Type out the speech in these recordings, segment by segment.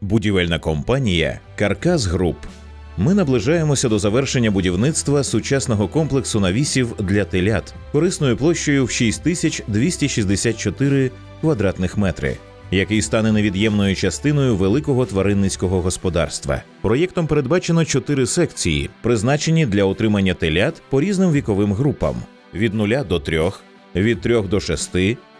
Будівельна компанія Каркас Груп. Ми наближаємося до завершення будівництва сучасного комплексу навісів для телят корисною площею в 6264 квадратних метри, який стане невід'ємною частиною великого тваринницького господарства. Проєктом передбачено чотири секції, призначені для утримання телят по різним віковим групам: від 0 до 3, від 3 до 6,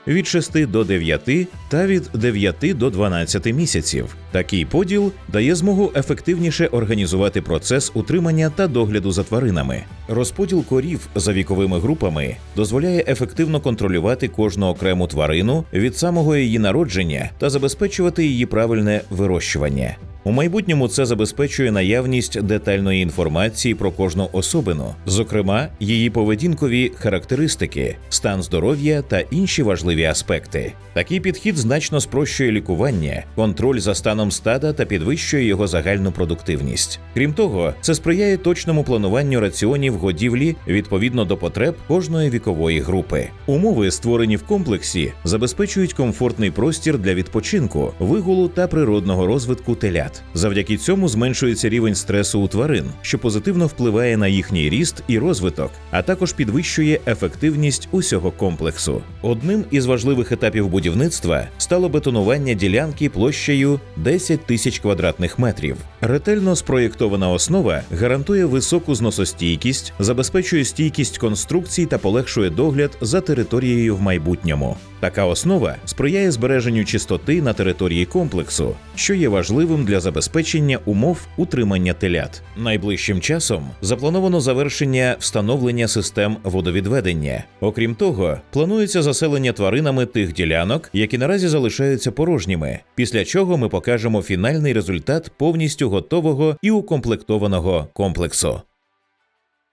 від 6 до 9 та від 9 до 12 місяців. Такий поділ дає змогу ефективніше організувати процес утримання та догляду за тваринами. Розподіл корів за віковими групами дозволяє ефективно контролювати кожну окрему тварину від самого її народження та забезпечувати її правильне вирощування. У майбутньому це забезпечує наявність детальної інформації про кожну особину, зокрема її поведінкові характеристики, стан здоров'я та інші важливі аспекти. Такий підхід значно спрощує лікування, контроль за станом стада та підвищує його загальну продуктивність. Крім того, це сприяє точному плануванню раціонів годівлі відповідно до потреб кожної вікової групи. Умови, створені в комплексі, забезпечують комфортний простір для відпочинку, вигулу та природного розвитку телят. Завдяки цьому зменшується рівень стресу у тварин, що позитивно впливає на їхній ріст і розвиток, а також підвищує ефективність усього комплексу. Одним із важливих етапів будівництва стало бетонування ділянки площею 10 тисяч квадратних метрів. Ретельно спроєктована основа гарантує високу зносостійкість, забезпечує стійкість конструкцій та полегшує догляд за територією в майбутньому. Така основа сприяє збереженню чистоти на території комплексу, що є важливим для забезпечення умов утримання телят. Найближчим часом заплановано завершення встановлення систем водовідведення. Окрім того, планується заселення тваринами тих ділянок, які наразі залишаються порожніми. Після чого ми покажемо фінальний результат повністю готового і укомплектованого комплексу.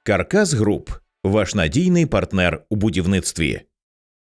Каркас Груп ваш надійний партнер у будівництві.